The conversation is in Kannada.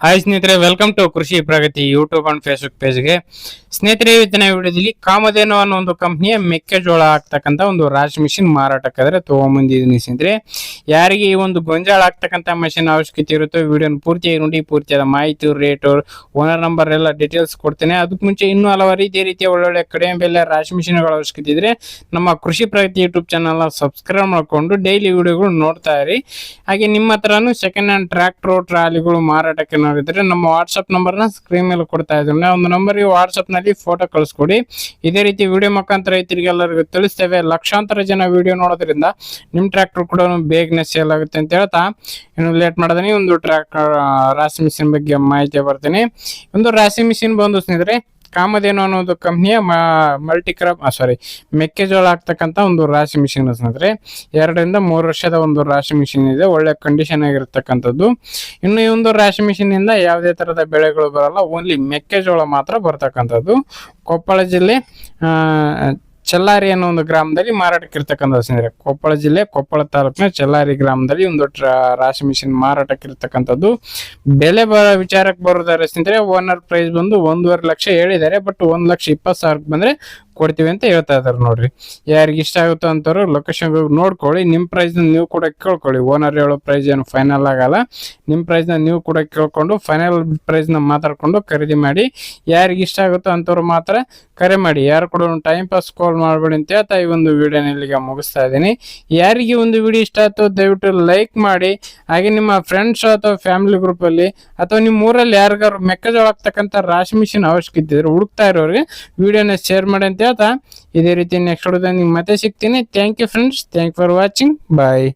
ಹಾಯ್ ಸ್ನೇಹಿತರೆ welcome to Krishi Pragati YouTube and Facebook ಪೇಜ್ಗೆ ಸ್ನೇಹಿತರೆ ಇವತ್ತಿನ ವಿಡಿಯೋದಲ್ಲಿ ಕಾಮಧೇನು ಅನ್ನೋ ಒಂದು ಕಂಪ್ನಿಯ ಮೆಕ್ಕೆಜೋಳ ಆಗ್ತಕ್ಕಂಥ ಒಂದು ರಾಶಿ ಮಿಷಿನ್ ಮಾರಾಟಕ್ಕಾದ್ರೆ ತಗೊಂಬಂದಿದ್ದೀನಿ ಸ್ನೇಹಿತರೆ. ಯಾರಿಗೆ ಈ ಒಂದು ಗೊಂಜಾಳ ಆಗ್ತಕ್ಕಂಥ ಮಷಿನ್ ಅವಶ್ಯಕತೆ ಇರುತ್ತೋ, ವಿಡಿಯೋನ ಪೂರ್ತಿಯಾಗಿ ನೋಡಿ, ಪೂರ್ತಿಯಾದ ಮಾಹಿತಿ ರೇಟು ಓನರ್ ನಂಬರ್ ಎಲ್ಲ ಡೀಟೇಲ್ಸ್ ಕೊಡ್ತೇನೆ. ಅದಕ್ಕೆ ಮುಂಚೆ ಇನ್ನೂ ಹಲವಾರು ಇದೇ ರೀತಿಯ ಒಳ್ಳೊಳ್ಳೆ ಕಡಿಮೆ ಬೆಲೆ ರಾಶಿ ಮಿಷಿನ್ಗಳ ಅವಶ್ಯಕತೆ ಇದ್ರೆ ನಮ್ಮ ಕೃಷಿ ಪ್ರಗತಿ ಯೂಟ್ಯೂಬ್ ಚಾನಲ್ನ ಸಬ್ಸ್ಕ್ರೈಬ್ ಮಾಡಿಕೊಂಡು ಡೈಲಿ ವಿಡಿಯೋಗಳು ನೋಡ್ತಾ ಇರಿ. ಹಾಗೆ ನಿಮ್ಮ ಹತ್ರನೂ ಸೆಕೆಂಡ್ ಹ್ಯಾಂಡ್ ಟ್ರ್ಯಾಕ್ಟರ್ ಟ್ರಾಲಿಗಳು ಮಾರಾಟಕ್ಕೆ ನೋಡಿದ್ರೆ ನಮ್ಮ ವಾಟ್ಸಪ್ ನಂಬರ್ನ ಸ್ಕ್ರೀನ್ ಮೇಲೆ ಕೊಡ್ತಾ ಇದ್ದೀನಿ ಒಂದು ನಂಬರ್ಗೆ ವಾಟ್ಸಪ್ನಲ್ಲಿ ಫೋಟೋ ಕಳಿಸ್ಕೊಡಿ. ಇದೇ ರೀತಿ ವಿಡಿಯೋ ಮುಖಾಂತರ ರೈತರಿಗೆಲ್ಲರಿಗೂ ತಿಳಿಸ್ತೇವೆ. ಲಕ್ಷಾಂತರ ಜನ ವಿಡಿಯೋ ನೋಡೋದ್ರಿಂದ ನಿಮ್ಮ ಟ್ರ್ಯಾಕ್ಟರ್ ಕೂಡ ಬೇಗನೆ ಸೇಲ್ ಆಗುತ್ತೆ ಅಂತ ಹೇಳ್ತಾ. ಇನ್ನು ಲೇಟ್ ಮಾಡದನಿ ಒಂದು ಟ್ರ್ಯಾಕ್ಟರ್ ರಾಶಿ ಮಿಷಿನ್ ಬಗ್ಗೆ ಮಾಹಿತಿ ಬರ್ತೀನಿ. ಒಂದು ರಾಶಿ ಮಿಷಿನ್ ಬಂದು ಸ್ನೇಹಿತರೆ ಕಾಮಧೇನು ಅನ್ನೋದು ಕಂಪ್ನಿಯ ಮಲ್ಟಿ ಕ್ರಾಪ್ ಸಾರಿ ಮೆಕ್ಕೆಜೋಳ ಆಗ್ತಕ್ಕಂಥ ಒಂದು ರಾಶಿ ಮಿಷಿನ್ ಸ್ನೇಹಿತರೆ. ಎರಡರಿಂದ ಮೂರು ವರ್ಷದ ಒಂದು ರಾಶಿ ಮಿಷಿನ್ ಇದೆ. ಒಳ್ಳೆ ಕಂಡೀಷನ್ ಆಗಿರ್ತಕ್ಕಂಥದ್ದು. ಇನ್ನು ಈ ಒಂದು ರಾಶಿ ಮಿಷಿನ್ ಇಂದ ಯಾವುದೇ ಥರದ ಬೆಳೆಗಳು ಬರಲ್ಲ. ಓನ್ಲಿ ಮೆಕ್ಕೆಜೋಳ ಮಾತ್ರ ಬರ್ತಕ್ಕಂಥದ್ದು. ಕೊಪ್ಪಳ ಜಿಲ್ಲೆ ಚೆಲ್ಲಾರಿ ಅನ್ನೋ ಒಂದು ಗ್ರಾಮದಲ್ಲಿ ಮಾರಾಟಕ್ಕೆ ಇರ್ತಕ್ಕಂಥ ಸ್ನೇಹಿತರೆ ಕೊಪ್ಪಳ ಜಿಲ್ಲೆ, ಕೊಪ್ಪಳ ತಾಲೂಕಿನ ಚಲ್ಲಾರಿ ಗ್ರಾಮದಲ್ಲಿ ಒಂದು ರಾಶಿ ಮಿಷಿನ್ ಮಾರಾಟಕ್ಕೆ ಇರ್ತಕ್ಕಂಥದ್ದು. ಬೆಲೆ ಬ, ವಿಚಾರಕ್ಕೆ ಬರೋದಾರೆ ಸ್ನೇಹಿತರೆ ಓನರ್ ಪ್ರೈಸ್ ಬಂದು ಒಂದೂವರೆ ಲಕ್ಷ ಹೇಳಿದ್ದಾರೆ. ಬಟ್ ಒಂದ್ ಲಕ್ಷ ಇಪ್ಪತ್ತು ಸಾವಿರಕ್ಕೆ ಬಂದ್ರೆ ಕೊಡ್ತೀವಿ ಅಂತ ಹೇಳ್ತಾ ಇದಾರೆ ನೋಡ್ರಿ. ಯಾರಿಗೆ ಇಷ್ಟ ಆಗುತ್ತೋ ಅಂತವ್ರು ಲೊಕೇಶನ್ ಹೋಗಿ ನೋಡ್ಕೊಳ್ಳಿ. ನಿಮ್ಮ ಪ್ರೈಸ್ ನೀವು ಕೂಡ ಕೇಳ್ಕೊಳ್ಳಿ. ಓನರ್ ಹೇಳೋ ಪ್ರೈಸ್ ಏನು ಫೈನಲ್ ಆಗಲ್ಲ. ನಿಮ್ಮ ಪ್ರೈಸ್ನ ನೀವು ಕೂಡ ಕೇಳ್ಕೊಂಡು ಫೈನಲ್ ಪ್ರೈಸ್ನ ಮಾತಾಡ್ಕೊಂಡು ಖರೀದಿ ಮಾಡಿ. ಯಾರಿಗೆ ಇಷ್ಟ ಆಗುತ್ತೋ ಅಂತವ್ರು ಮಾತ್ರ ಕರೆ ಮಾಡಿ. ಯಾರು ಕೂಡ ಟೈಮ್ ಪಾಸ್ ಕಾಲ್ ಮಾಡಬೇಡಿ ಅಂತ ಹೇಳ್ತಾ ಈ ಒಂದು ವಿಡಿಯೋನ ಇಲ್ಲಿಗೆ ಮುಗಿಸ್ತಾ ಇದ್ದೀನಿ. ಯಾರಿಗೆ ಒಂದು ವಿಡಿಯೋ ಇಷ್ಟ ಆಯ್ತು ದಯವಿಟ್ಟು ಲೈಕ್ ಮಾಡಿ. ಹಾಗೆ ನಿಮ್ಮ ಫ್ರೆಂಡ್ಸ್ ಅಥವಾ ಫ್ಯಾಮಿಲಿ ಗ್ರೂಪ್ ಅಲ್ಲಿ ಅಥವಾ ನಿಮ್ಮ ಊರಲ್ಲಿ ಯಾರಿಗಾರು ಮೆಕ್ಕೆಜೋಳ ಆಗ್ತಕ್ಕಂಥ ರಾಶಿ ಮಿಷಿನ್ ಅವಶ್ಯಕತೆ ಇದ್ರೆ ಹುಡುಕ್ತಾ ಇರೋರಿಗೆ ವಿಡಿಯೋನ ಶೇರ್ ಮಾಡಿ ಅಂತ ಹೇಳ್ತಾ ಇದೇ ರೀತಿ ನೆಕ್ಸ್ಟ್ ವಿಡಿಯೋದಲ್ಲಿ ನಿಮ್ಗೆ ಮತ್ತೆ ಸಿಗ್ತೀನಿ. Thank you friends thank for watching bye